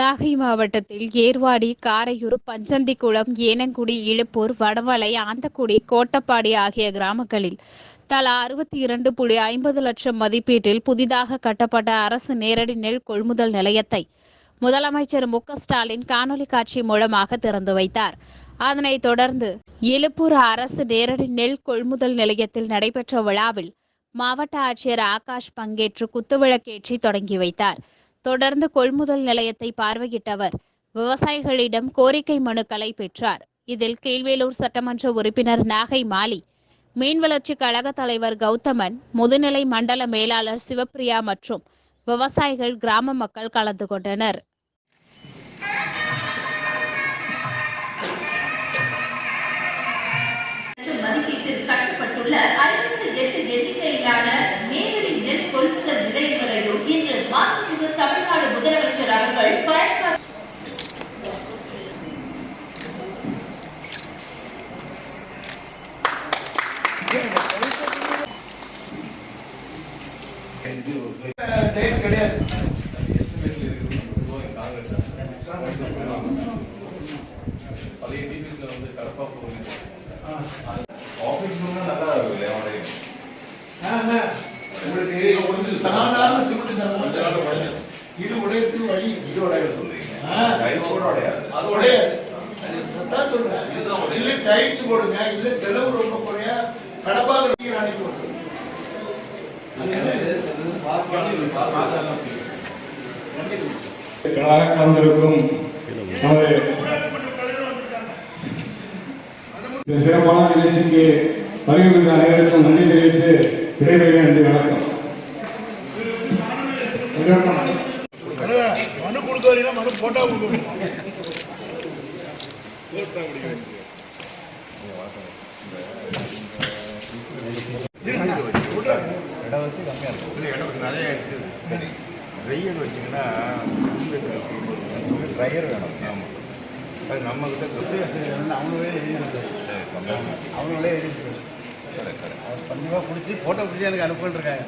நாகை மாவட்டத்தில் ஏர்வாடி காரையூர் பஞ்சந்திக்குளம் ஏனங்குடி இழுப்பூர் வடமலை ஆந்தக்குடி கோட்டப்பாடி ஆகிய கிராமங்களில் தலா அறுபத்தி இரண்டு புள்ளி ஐம்பது லட்சம் மதிப்பீட்டில் புதிதாக கட்டப்பட்ட அரசு நேரடி நெல் கொள்முதல் நிலையத்தை முதலமைச்சர் மு ஸ்டாலின் காணொலி காட்சி மூலமாக திறந்து வைத்தார். அதனைத் தொடர்ந்து இழுப்பூர் அரசு நேரடி நெல் கொள்முதல் நிலையத்தில் நடைபெற்ற விழாவில் மாவட்ட ஆட்சியர் ஆகாஷ் பங்கேற்று குத்துவிளக்கேற்றி தொடங்கி வைத்தார். தொடர்ந்து கொள்முதல் நிலையத்தை பார்வையிட்டவர். விவசாயிகளிடம் கோரிக்கை மனுக்களை பெற்றார். இதில் கீழ்வேலூர் சட்டமன்ற உறுப்பினர் நாகை மாலி மீன் வளர்ச்சி கழக தலைவர் கௌதமன் முதுநிலை மண்டல மேலாளர் சிவப்பிரியா மற்றும் விவசாயிகள் கிராம மக்கள் கலந்து கொண்டனர். டேட்ஸ் கிடையாது பழைய டிபிஸ்ல வந்து கடப்பா போகுது ஆ. ஆஃபீஸ் ரூம்னா நல்லா இருக்கும் அவனுடைய ஆஹா. உங்களுக்கு உங்களுக்கு சாதாரண சிமெண்ட் கொஞ்ச தரணும் இது உடையத்துக்கு வழி இது உடைய சொல்றீங்க ஆ. கூட உடையாது அது உடையாது அதான் சொல்றேன் இதுதான் உடையாது. இல்ல டைல்ஸ் போடுங்க இல்ல செலவு ரொம்ப குறையா கடப்பாக அனுப்பி விடுறேன் கலாக இந்த சிறப்பான நிகழ்ச்சிக்கு வருகின்ற அனைவருக்கும் நன்றி தெரிவித்து விடைபெறுகிறேன் நன்றி வணக்கம் மனு கொடுக்க மனு போட்டா கொடுக்கணும் இடம் வச்சு கம்மியாக இருக்கும் இல்லை இடம் வந்து நிறைய இருக்குது ட்ரையர் வச்சிங்கன்னா ட்ரையர் வேணும் ஆமாம் அது நம்மக்கிட்ட அவங்களே எழுதிட்டு அவங்களே எழுதிட்டு அது கண்டிப்பாக பிடிச்சி ஃபோட்டோ பிடிச்சி எனக்கு அனுப்பிட்டுருக்காங்க